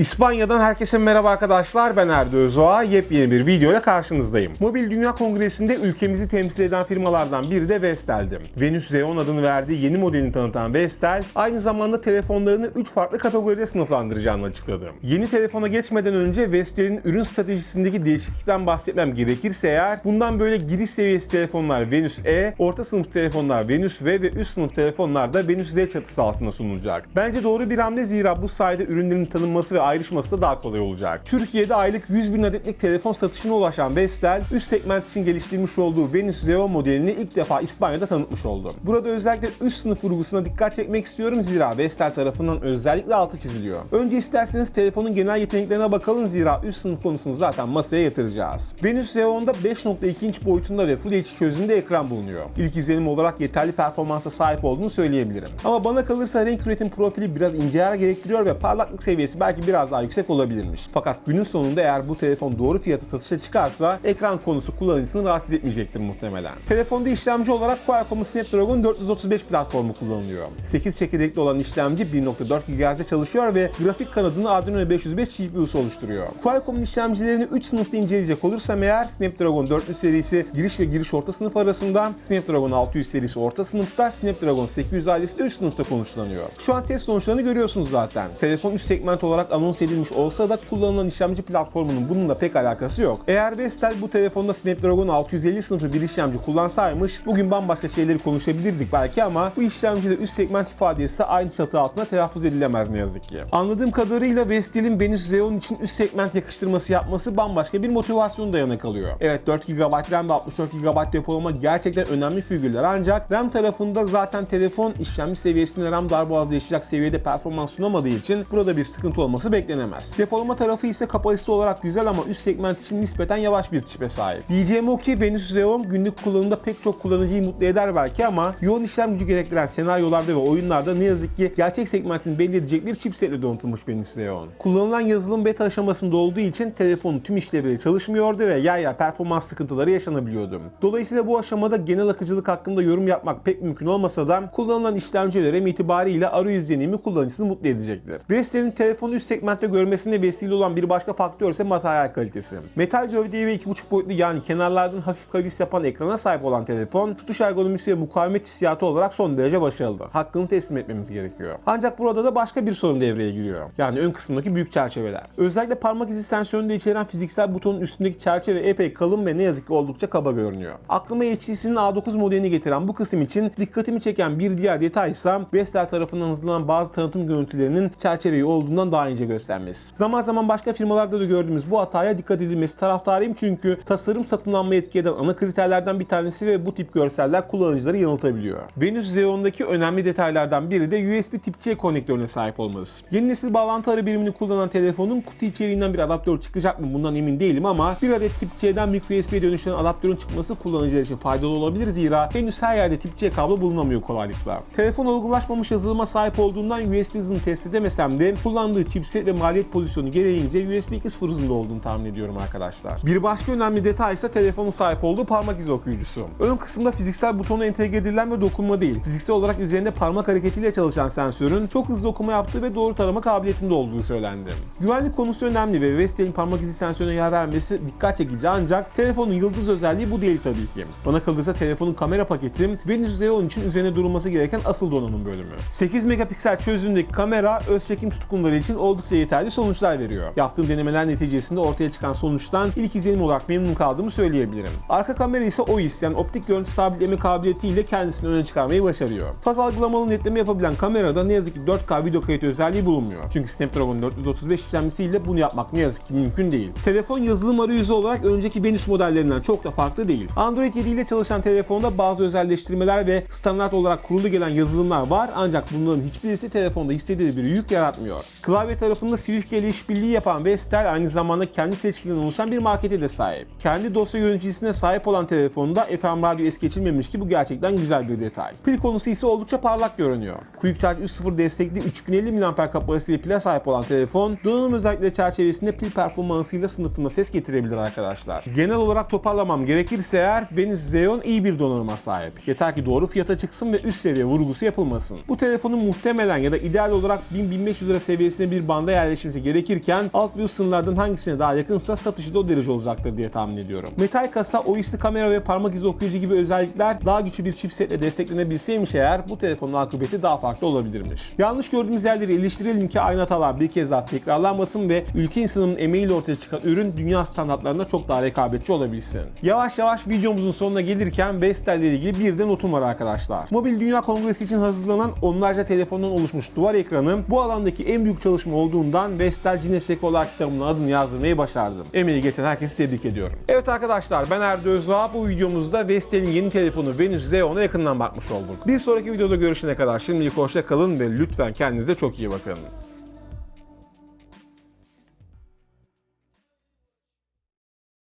İspanya'dan herkese merhaba arkadaşlar. Ben Erdo Özoğa. Yepyeni bir videoya karşınızdayım. Mobil Dünya Kongresi'nde ülkemizi temsil eden firmalardan biri de Vestel'di. Venus Xeon adını verdiği yeni modelini tanıtan Vestel, aynı zamanda telefonlarını 3 farklı kategoride sınıflandıracağını açıkladı. Yeni telefona geçmeden önce Vestel'in ürün stratejisindeki değişiklikten bahsetmem gerekirse eğer, bundan böyle giriş seviyesi telefonlar Venus E, orta sınıf telefonlar Venus V ve üst sınıf telefonlar da Venus Z çatısı altında sunulacak. Bence doğru bir hamle zira bu sayede ürünlerin tanınması ve ayrışması da daha kolay olacak. Türkiye'de aylık 100 bin adetlik telefon satışına ulaşan Vestel, üst segment için geliştirmiş olduğu Venus Zeo modelini ilk defa İspanya'da tanıtmış oldu. Burada özellikle üst sınıf vurgusuna dikkat çekmek istiyorum zira Vestel tarafından özellikle altı çiziliyor. Önce isterseniz telefonun genel yeteneklerine bakalım zira üst sınıf konusunu zaten masaya yatıracağız. Venus Zeo'nda 5.2 inç boyutunda ve Full HD çözünürlüğünde ekran bulunuyor. İlk izlenim olarak yeterli performansa sahip olduğunu söyleyebilirim. Ama bana kalırsa renk üretim profili biraz ince ayar gerektiriyor ve parlaklık seviyesi belki biraz daha yüksek olabilirmiş. Fakat günün sonunda eğer bu telefon doğru fiyatı satışa çıkarsa ekran konusu kullanıcısını rahatsız etmeyecektir muhtemelen. Telefonda işlemci olarak Qualcomm'un Snapdragon 435 platformu kullanılıyor. 8 çekirdekli olan işlemci 1.4 GHz'de çalışıyor ve grafik kanadını Adreno 505 GPU'su oluşturuyor. Qualcomm'un işlemcilerini 3 sınıfta inceleyecek olursam eğer Snapdragon 400 serisi giriş ve giriş orta sınıf arasında, Snapdragon 600 serisi orta sınıfta, Snapdragon 800 ailesi de üst sınıfta konuşlanıyor. Şu an test sonuçlarını görüyorsunuz zaten. Telefon üst segment olarak anons edilmiş olsa da kullanılan işlemci platformunun bununla pek alakası yok. Eğer Vestel bu telefonda Snapdragon 650 sınıfı bir işlemci kullansaymış bugün bambaşka şeyleri konuşabilirdik belki ama bu işlemcide üst segment ifadesi aynı çatı altında telaffuz edilemez ne yazık ki. Anladığım kadarıyla Vestel'in Venus Xeon için üst segment yakıştırması yapması bambaşka bir motivasyon dayanak alıyor. Evet 4 GB RAM ve 64 GB depolama gerçekten önemli figürler ancak RAM tarafında zaten telefon işlemci seviyesinde RAM darboğazlayacak seviyede performans sunamadığı için burada bir sıkıntı olması beklenemez. Depolama tarafı ise kapasite olarak güzel ama üst segment için nispeten yavaş bir çipe sahip. Diyeceğim o ki Venus Xeon günlük kullanımda pek çok kullanıcıyı mutlu eder belki ama yoğun işlem gücü gerektiren senaryolarda ve oyunlarda ne yazık ki gerçek segmentin belli edecek bir chipsetle donatılmış Venus Xeon. Kullanılan yazılım beta aşamasında olduğu için telefonun tüm işlevleri çalışmıyordu ve yer yer performans sıkıntıları yaşanabiliyordu. Dolayısıyla bu aşamada genel akıcılık hakkında yorum yapmak pek mümkün olmasa da kullanılan işlemci ve RAM itibariyle arayüz deneyimi kullanıcısını mutlu edecektir. Vestel'in telefonu üst segmentte görmesine vesile olan bir başka faktör ise materyal kalitesi. Metal gövdeye ve 2.5 boyutlu yani kenarlardan hafif kavis yapan ekrana sahip olan telefon, tutuş ergonomisi ve mukavemet hissiyatı olarak son derece başarılı. Hakkını teslim etmemiz gerekiyor. Ancak burada da başka bir sorun devreye giriyor. Yani ön kısımdaki büyük çerçeveler. Özellikle parmak izi sensörünü de içeren fiziksel butonun üstündeki çerçeve epey kalın ve ne yazık ki oldukça kaba görünüyor. Aklıma HTC'nin A9 modelini getiren bu kısım için dikkatimi çeken bir diğer detay ise Vestel tarafından hazırlanan bazı tanıtım görüntülerinin çerçeveyi olduğundan daha ince göstermesi. Zaman zaman başka firmalarda da gördüğümüz bu hataya dikkat edilmesi taraftarıyım çünkü tasarım satın alma etki eden ana kriterlerden bir tanesi ve bu tip görseller kullanıcıları yanıltabiliyor. Venus Xeon'daki önemli detaylardan biri de USB tip C konnektörüne sahip olması. Yeni nesil bağlantı arı birimini kullanan telefonun kutu içeriğinden bir adaptör çıkacak mı bundan emin değilim ama bir adet tip C'den micro USB'ye dönüşen adaptörün çıkması kullanıcılar için faydalı olabilir zira henüz her yerde tip C kablo bulunamıyor kolaylıkla. Telefon olgulaşmamış yazılıma sahip olduğundan USB hızını test edemesem de kullandığı chipset ve maliyet pozisyonu gereğince USB 2.0 hızında olduğunu tahmin ediyorum arkadaşlar. Bir başka önemli detay ise telefonun sahip olduğu parmak izi okuyucusu. Ön kısımda fiziksel butona entegre edilen ve dokunma değil, fiziksel olarak üzerinde parmak hareketiyle çalışan sensörün çok hızlı okuma yaptığı ve doğru tarama kabiliyetinde olduğu söylendi. Güvenlik konusu önemli ve Vestel'in parmak izi sensörüne yer vermesi dikkat çekici ancak telefonun yıldız özelliği bu değil tabii ki. Bana kalırsa telefonun kamera paketi Venus Xeon için üzerine durulması gereken asıl donanım bölümü. 8 megapiksel çözünürlükteki kamera öz çekim tutkunları için oldukça yeterli sonuçlar veriyor. Yaptığım denemeler neticesinde ortaya çıkan sonuçtan ilk izlenim olarak memnun kaldığımı söyleyebilirim. Arka kamera ise OIS yani optik görüntü sabitleme kabiliyetiyle kendisini öne çıkarmayı başarıyor. Faz algılamalı netleme yapabilen kamerada ne yazık ki 4K video kayıt özelliği bulunmuyor. Çünkü Snapdragon 435 işlemcisiyle bunu yapmak ne yazık ki mümkün değil. Telefon yazılım arayüzü olarak önceki Venus modellerinden çok da farklı değil. Android 7 ile çalışan telefonda bazı özelleştirmeler ve standart olarak kurulu gelen yazılımlar var ancak bunların hiçbirisi telefonda istediği bir yük yaratmıyor. Klavye tarafında Swift ile yapan Vestel aynı zamanda kendi seçkilerinden oluşan bir markete de sahip. Kendi dosya yöneticisine sahip olan telefonda FM radyo es geçilmemiş ki bu gerçekten güzel bir detay. Pil konusu ise oldukça parlak görünüyor. Quick Charge 3.0 destekli 3050 mAh kapasiteli pile sahip olan telefon donanım özellikleri çerçevesinde pil performansıyla sınıfında ses getirebilir arkadaşlar. Genel olarak toparlamam gerekirse eğer Venus Xeon iyi bir donanıma sahip. Yeter ki doğru fiyata çıksın ve üst seviye vurgusu yapılmasın. Bu telefonun muhtemelen ya da ideal olarak 1000-1500 lira seviyesinde bir banda sınırlarında yerleşmesi gerekirken alt üst sınırlardan hangisine daha yakınsa satışı da o derece olacaktır diye tahmin ediyorum. Metal kasa, OIS'li kamera ve parmak izi okuyucu gibi özellikler daha güçlü bir chipsetle desteklenebilseymiş eğer bu telefonun akıbeti daha farklı olabilirmiş. Yanlış gördüğümüz yerleri eleştirelim ki aynı hatalar bir kez daha tekrarlanmasın ve ülke insanının emeğiyle ortaya çıkan ürün dünya standartlarında çok daha rekabetçi olabilsin. Yavaş yavaş videomuzun sonuna gelirken Vestel ile ilgili bir de notum var arkadaşlar. Mobil Dünya Kongresi için hazırlanan onlarca telefondan oluşmuş duvar ekranı bu alandaki en büyük çalışma olduğundan Vestel Guinness Rekorlar kitabının adını yazdırmayı başardım. Emeği geçen herkesi tebrik ediyorum. Evet arkadaşlar ben Erdo Özağ. Bu videomuzda Vestel'in yeni telefonu Venus Xeon'a yakından bakmış olduk. Bir sonraki videoda görüşene kadar şimdilik hoşça kalın ve lütfen kendinize çok iyi bakın.